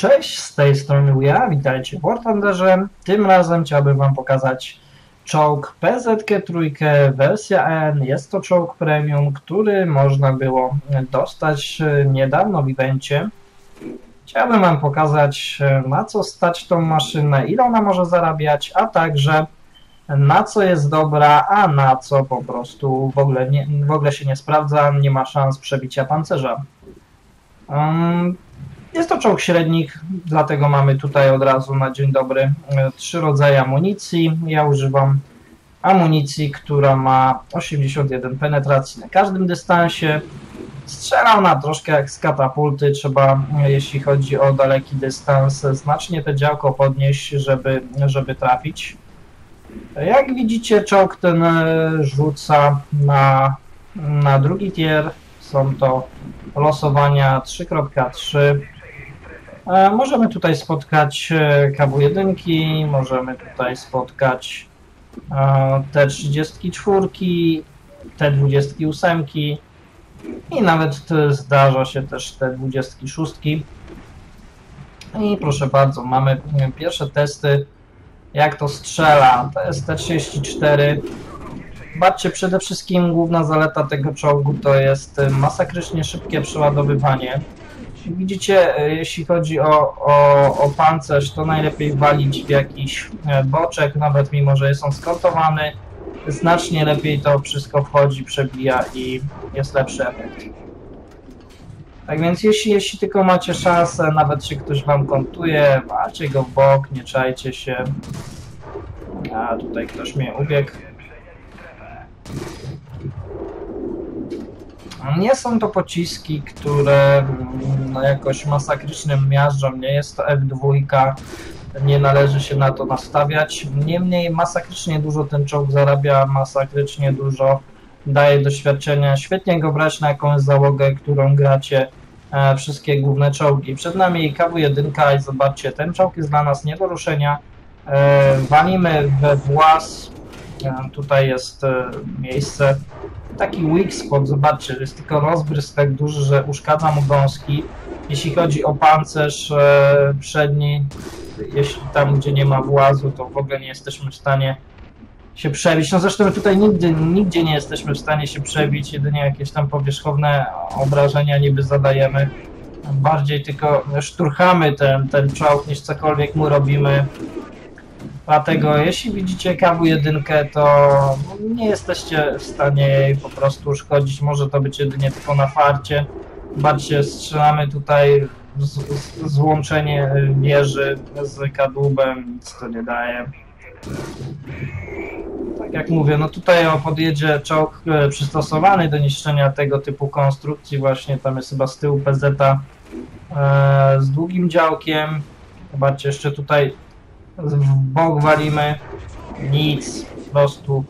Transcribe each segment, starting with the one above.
Cześć, z tej strony ja, witajcie w. Tym razem chciałbym Wam pokazać czołg PZK trójkę wersja N. Jest to czołg premium, który można było dostać niedawno w evencie. Chciałbym Wam pokazać na co stać tą maszynę, ile ona może zarabiać, a także na co jest dobra, a na co po prostu w ogóle, nie, w ogóle się nie sprawdza, nie ma szans przebicia pancerza. Um, jest to czołg średnik, dlatego mamy tutaj od razu na dzień dobry e, trzy rodzaje amunicji. Ja używam amunicji, która ma 81 penetracji na każdym dystansie. Strzela ona troszkę jak z katapulty, trzeba, e, jeśli chodzi o daleki dystans, znacznie te działko podnieść, żeby, żeby trafić. Jak widzicie, czołg ten e, rzuca na, na drugi tier. Są to losowania 3.3. E, możemy tutaj spotkać e, KW1, możemy tutaj spotkać T34, T28 i nawet zdarza się też T26. I proszę bardzo, mamy pierwsze testy jak to strzela. To jest T-34. Zobaczcie, przede wszystkim główna zaleta tego czołgu to jest masakrycznie szybkie przeładowywanie. Widzicie, e, jeśli chodzi o, o, o pancerz, to najlepiej walić w jakiś e, boczek, nawet mimo, że jest on skortowany. Znacznie lepiej to wszystko wchodzi, przebija i jest lepszy efekt. Tak więc jeśli, jeśli tylko macie szansę, nawet się ktoś wam kontuje, macie go w bok, nie czajcie się. A tutaj ktoś mnie ubiegł. Nie są to pociski, które mm, no, jakoś masakrycznym miażdżą, nie jest to F2, nie należy się na to nastawiać. Niemniej masakrycznie dużo ten czołg zarabia, masakrycznie dużo daje doświadczenia. Świetnie go brać na jakąś załogę, którą gracie e, wszystkie główne czołgi. Przed nami KW1 i zobaczcie, ten czołg jest dla nas nie do ruszenia. E, walimy we włas, e, tutaj jest e, miejsce taki weak spot, zobaczcie, jest tylko rozbrysk tak duży, że uszkadza mu gąski. Jeśli chodzi o pancerz e, przedni, jeśli tam, gdzie nie ma włazu, to w ogóle nie jesteśmy w stanie się przebić. No zresztą tutaj nigdy, nigdzie nie jesteśmy w stanie się przebić, jedynie jakieś tam powierzchowne obrażenia niby zadajemy. Bardziej tylko szturchamy ten, ten czołg niż cokolwiek mu robimy. Dlatego jeśli widzicie KW1, to nie jesteście w stanie jej po prostu uszkodzić. Może to być jedynie tylko na farcie. Bardziej strzelamy tutaj z, z, złączenie wieży z kadłubem, nic to nie daje. Tak jak mówię, no tutaj podjedzie czołg e, przystosowany do niszczenia tego typu konstrukcji. Właśnie tam jest chyba z tyłu PZ e, z długim działkiem. Zobaczcie, jeszcze tutaj w bok walimy, nic, po prostu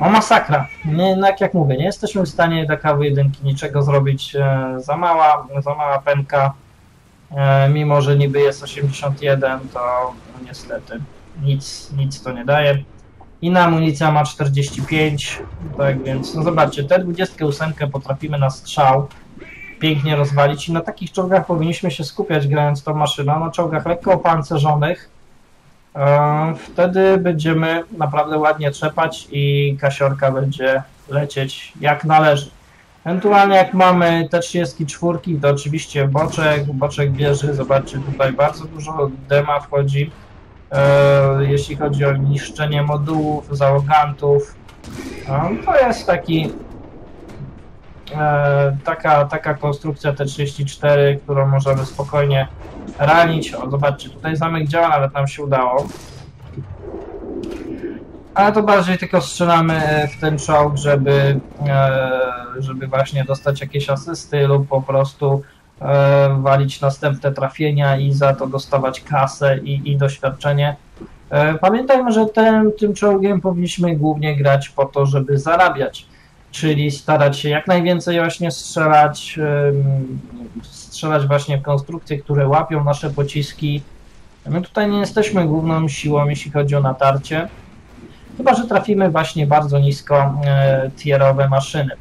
no masakra. Nie, no jak, jak mówię, nie jesteśmy w stanie dla kawy jedynki niczego zrobić. E, za mała, za mała penka. E, mimo, że niby jest 81, to no, niestety nic, nic to nie daje. Inna amunicja ma 45, tak więc no zobaczcie, te 28 potrafimy na strzał pięknie rozwalić i na takich czołgach powinniśmy się skupiać grając tą maszyną, na czołgach lekko opancerzonych, wtedy będziemy naprawdę ładnie trzepać i kasiorka będzie lecieć jak należy. Ewentualnie jak mamy te 34, to oczywiście boczek, boczek bierze, zobaczcie tutaj bardzo dużo dema wchodzi, e, jeśli chodzi o niszczenie modułów, załogantów. E, to jest taki taka, taka konstrukcja T34, którą możemy spokojnie ranić. O, zobaczcie, tutaj zamek działa, nawet nam się udało. Ale to bardziej tylko strzelamy e, w ten czołg, żeby, e, żeby właśnie dostać jakieś asysty lub po prostu e, walić następne trafienia i za to dostawać kasę i, i doświadczenie. Pamiętajmy, że ten, tym czołgiem powinniśmy głównie grać po to, żeby zarabiać, czyli starać się jak najwięcej właśnie strzelać, strzelać właśnie w konstrukcje, które łapią nasze pociski. My tutaj nie jesteśmy główną siłą, jeśli chodzi o natarcie, chyba że trafimy właśnie bardzo nisko e, tierowe maszyny.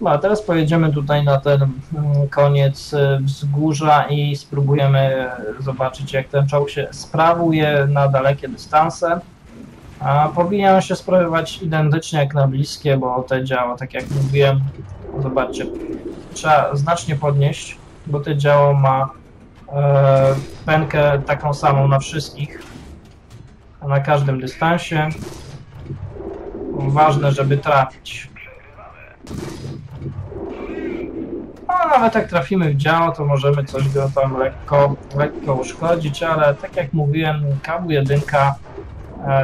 No, a teraz pojedziemy tutaj na ten mm, koniec y, wzgórza i spróbujemy zobaczyć, jak ten czołg się sprawuje na dalekie dystanse. A powinien się sprawować identycznie jak na bliskie, bo te działa, tak jak mówiłem, zobaczcie, trzeba znacznie podnieść, bo te działo ma e, pękę taką samą na wszystkich, na każdym dystansie. Ważne, żeby trafić. No, nawet jak trafimy w działo, to możemy coś go tam lekko, lekko uszkodzić, ale tak jak mówiłem, KW1 e,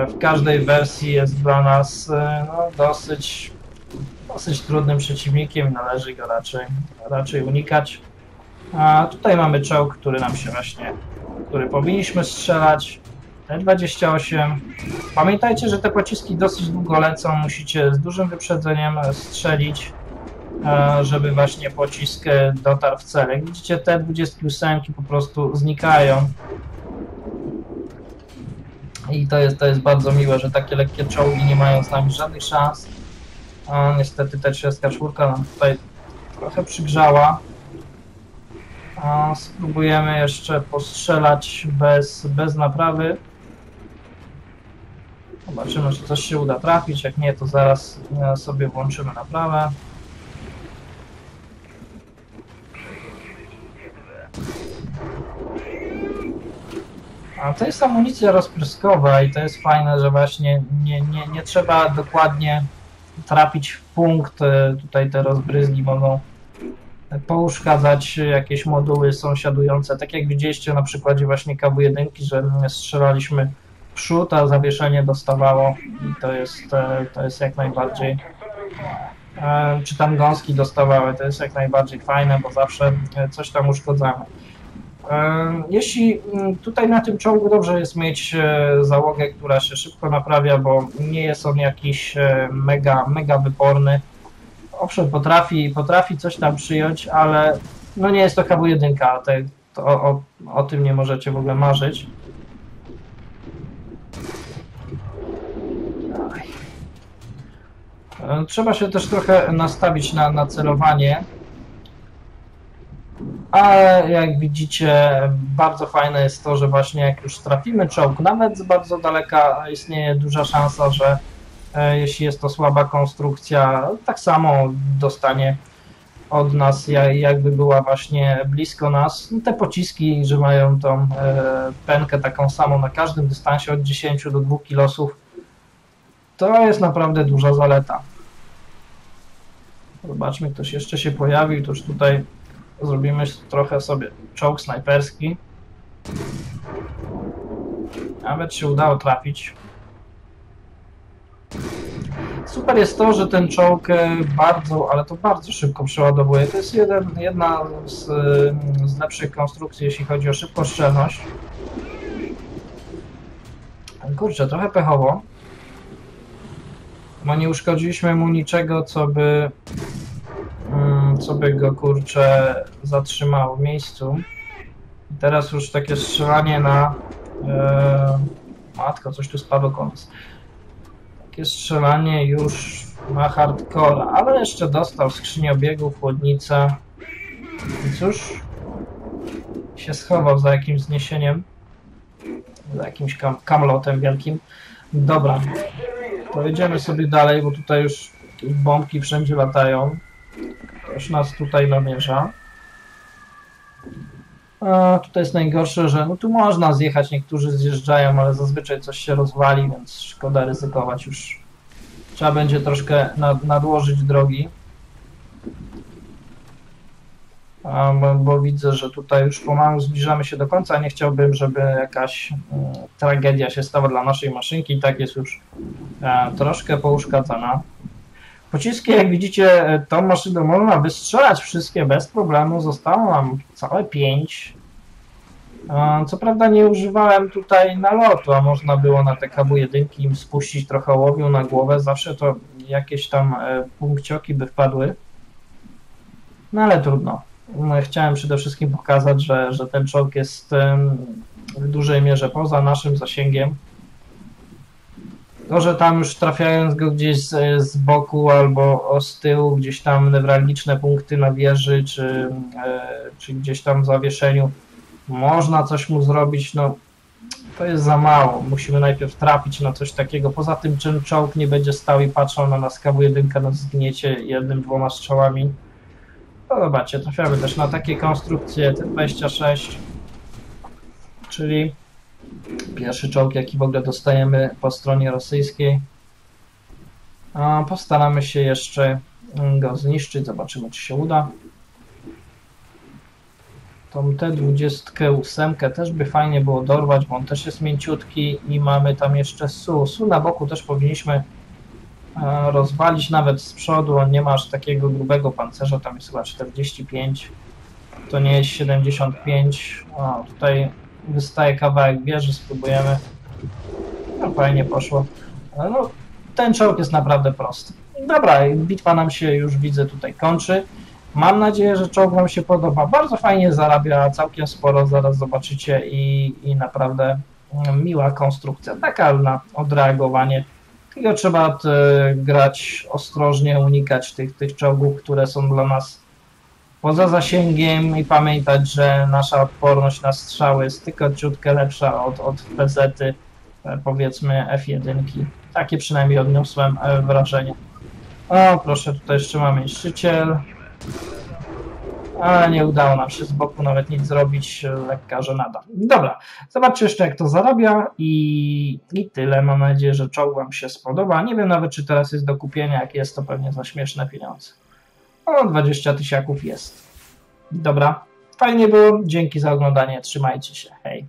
w każdej wersji jest dla nas e, no, dosyć, dosyć trudnym przeciwnikiem, należy go raczej, raczej unikać. A tutaj mamy czołg, który nam się właśnie, który powinniśmy strzelać. T28. Pamiętajcie, że te pociski dosyć długo lecą, musicie z dużym wyprzedzeniem strzelić, e, żeby właśnie pocisk e, dotarł w cel. Jak widzicie, te 28 po prostu znikają. I to jest, to jest bardzo miłe, że takie lekkie czołgi nie mają z nami żadnych szans. A niestety ta 34 nam tutaj trochę przygrzała. A spróbujemy jeszcze postrzelać bez, bez naprawy. Zobaczymy, czy coś się uda trafić. Jak nie, to zaraz e, sobie włączymy naprawę. A to jest amunicja rozpryskowa i to jest fajne, że właśnie nie, nie, nie trzeba dokładnie trafić w punkt. E, tutaj te rozbryzgi mogą pouszkadzać jakieś moduły sąsiadujące. Tak jak widzieliście na przykładzie właśnie KW1, że strzelaliśmy przód, a zawieszenie dostawało i to jest, e, to jest jak najbardziej e, czy tam gąski dostawały, to jest jak najbardziej fajne, bo zawsze coś tam uszkodzamy. Jeśli mm, tutaj na tym czołgu dobrze jest mieć załogę, która się szybko naprawia, bo nie jest on jakiś mega, mega wyporny. Owszem, potrafi, potrafi coś tam przyjąć, ale no nie jest to KW1, to o, o, tym nie możecie w ogóle marzyć. E, trzeba się też trochę nastawić na, na celowanie. Ale jak widzicie, bardzo fajne jest to, że właśnie jak już trafimy czołg, nawet z bardzo daleka istnieje duża szansa, że e, jeśli jest to słaba konstrukcja, tak samo dostanie od nas, jakby była właśnie blisko nas. Te pociski, że mają tą e, pękę taką samą na każdym dystansie od 10 do 2 kilosów, to jest naprawdę duża zaleta. Zobaczmy, ktoś jeszcze się pojawił, to już tutaj zrobimy trochę sobie czołg snajperski. Nawet się udało trafić. Super jest to, że ten czołg e, bardzo, ale to bardzo szybko przeładowuje. To jest jeden, jedna z, z lepszych konstrukcji, jeśli chodzi o szybkostrzelność. Kurczę, trochę pechowo. Bo nie uszkodziliśmy mu niczego, co by co by go kurczę zatrzymało w miejscu. I teraz już takie strzelanie na e, matko, coś tu spadło koniec. Takie strzelanie już ma hardcore, ale jeszcze dostał skrzynię obiegów, chłodnicę. I cóż, się schował za jakimś zniesieniem, za jakimś kam kamlotem wielkim. Dobra, Pojedziemy sobie dalej, bo tutaj już bombki wszędzie latają. Ktoś nas tutaj namierza. A tutaj jest najgorsze, że no tu można zjechać, niektórzy zjeżdżają, ale zazwyczaj coś się rozwali, więc szkoda ryzykować już. Trzeba będzie troszkę nad, nadłożyć drogi. A, bo, bo, widzę, że tutaj już pomału zbliżamy się do końca. Nie chciałbym, żeby jakaś e, tragedia się stała dla naszej maszynki. I tak jest już e, troszkę pouszkadzana. Pociski, jak widzicie, tą maszynę można wystrzelać wszystkie bez problemu. Zostało nam całe pięć. Co prawda nie używałem tutaj nalotu, a można było na te KW1 im spuścić trochę łowiu na głowę. Zawsze to jakieś tam e, punkcioki by wpadły. No ale trudno. No, chciałem przede wszystkim pokazać, że, że ten czołg jest w dużej mierze poza naszym zasięgiem. To, że tam już trafiając go gdzieś z, z boku albo z tyłu, gdzieś tam newralgiczne punkty na wieży, czy, e, czy gdzieś tam w zawieszeniu, można coś mu zrobić, no to jest za mało. Musimy najpierw trafić na coś takiego. Poza tym, czym czołg nie będzie stał i patrzył na nas KW1 na zgniecie jednym, dwoma strzałami. No zobaczcie, trafiamy też na takie konstrukcje T-26, czyli pierwszy czołg, jaki w ogóle dostajemy po stronie rosyjskiej. A postaramy się jeszcze go zniszczyć, zobaczymy czy się uda. Tą T28 też by fajnie było dorwać, bo on też jest mięciutki i mamy tam jeszcze SU. SU na boku też powinniśmy e, rozwalić nawet z przodu, on nie ma aż takiego grubego pancerza, tam jest chyba 45, to nie jest 75. O, tutaj wystaje kawałek wieży, spróbujemy. No fajnie poszło. No, ten czołg jest naprawdę prosty. Dobra, bitwa nam się już widzę tutaj kończy. Mam nadzieję, że czołg Wam się podoba. Bardzo fajnie zarabia, całkiem sporo, zaraz zobaczycie i, i naprawdę mm, miła konstrukcja, taka na odreagowanie. Tylko trzeba grać ostrożnie, unikać tych, tych czołgów, które są dla nas poza zasięgiem i pamiętać, że nasza odporność na strzały jest tylko ciutkę lepsza od, od PZ-y, e, powiedzmy F1. Takie przynajmniej odniosłem e, wrażenie. O, proszę, tutaj jeszcze mamy niszczyciel. A nie udało nam się z boku nawet nic zrobić, lekka żenada. Dobra, zobaczcie jeszcze jak to zarabia i, i tyle. Mam nadzieję, że czołg Wam się spodoba. Nie wiem nawet, czy teraz jest do kupienia, jak jest, to pewnie za śmieszne pieniądze. O, 20 tysiaków jest. Dobra, fajnie było. Dzięki za oglądanie. Trzymajcie się. Hej.